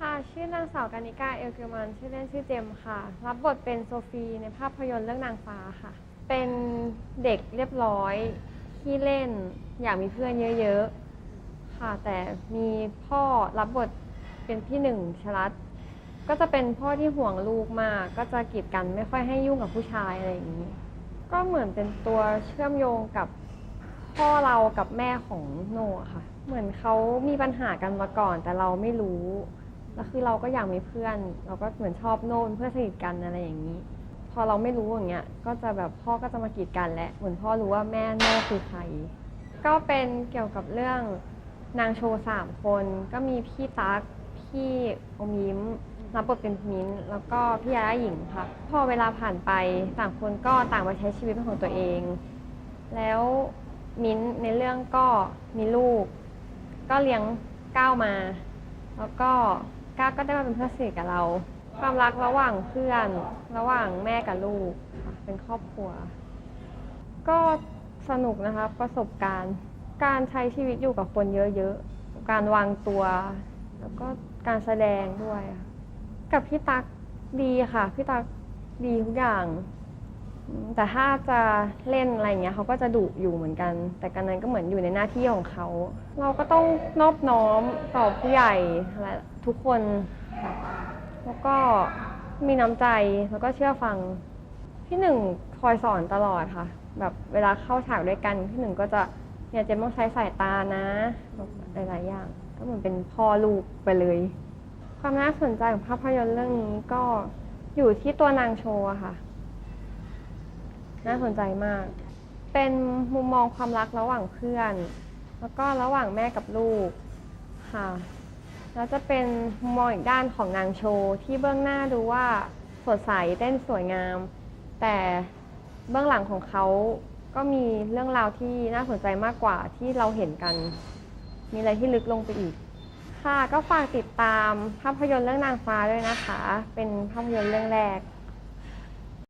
ค่ะ ชื่อนางสาวกานิกา เอลกลมัน ชื่อเล่นชื่อเจมค่ะ รับบทเป็นโซฟีในภาพยนตร์เรื่องนางฟ้าค่ะ เป็นเด็กเรียบร้อยขี้เล่น อยากมีเพื่อนเยอะๆ ค่ะ แต่มีพ่อรับบทเป็นพี่หนึ่งชลัด ก็จะเป็นพ่อที่ห่วงลูกมาก ก็จะกีดกันไม่ค่อยให้ยุ่งกับผู้ชายอะไรอย่างนี้ ก็เหมือนเป็นตัวเชื่อมโยงกับพ่อเรากับแม่ของโนะค่ะ เหมือนเขามีปัญหากันมาก่อน แต่เราไม่รู้ แล้วคือเราก็อยากมีเพื่อน เราก็เหมือนชอบโน่นเพื่อนสนิทกันอะไรอย่างนี้ พอเราไม่รู้อย่างเงี้ย ก็จะแบบพ่อก็จะมากีดกันและเหมือนพ่อรู้ว่าแม่โน่คือใคร ก็เป็นเกี่ยวกับเรื่องนางโชว์สามคน ก็มีพี่ตั๊กพี่อมยิ้มรับบทเป็นมิ้นท์แล้วก็พี่ยาหญิงค่ะ พอเวลาผ่านไปต่างคนก็ต่างไปใช้ชีวิตเป็นของตัวเอง แล้วมิ้นท์ในเรื่องก็มีลูก ก็เลี้ยงก้าวมา แล้วก็ ก้าก็ได้มาเป็นเพื่อนสนิทกับเรา ความรักระหว่างเพื่อน ระหว่างแม่กับลูกค่ะเป็นครอบครัว ก็สนุกนะคะประสบการณ์ การใช้ชีวิตอยู่กับคนเยอะๆ การวางตัว แล้วก็การแสดงด้วยค่ะกับพี่ตั๊กดีค่ะพี่ตั๊กดีทุกอย่าง แต่ถ้าจะเล่นอะไรอย่างเงี้ยเขาก็จะดุอยู่เหมือนกัน แต่กันนั้นก็เหมือนอยู่ในหน้าที่ของเขา เราก็ต้องนอบน้อมต่อผู้ใหญ่และทุกคนค่ะแล้วก็มีน้ำใจแล้วก็เชื่อฟังพี่หนึ่งคอยสอนตลอดค่ะ แบบเวลาเข้าฉากด้วยกันพี่หนึ่งก็จะเนี่ยเจมต้องใช้สายตานะหลายๆอย่าง ก็เหมือนเป็นพ่อลูกไปเลย ความน่าสนใจของภาพยนตร์เรื่องนี้ก็อยู่ที่ตัวนางโชว์ค่ะ น่าสนใจมาก เป็นมุมมองความรักระหว่างเพื่อน แล้วก็ระหว่างแม่กับลูกค่ะ แล้วจะเป็นมุมมองอีกด้านของนางโชว์ที่เบื้องหน้าดูว่าสดใสเต้นสวยงาม แต่เบื้องหลังของเขาก็มีเรื่องราวที่น่าสนใจมากกว่าที่เราเห็นกัน มีอะไรที่ลึกลงไปอีก ค่ะก็ฝากติดตามภาพยนตร์เรื่องนางฟ้าด้วยนะคะ เป็นภาพยนตร์เรื่องแรก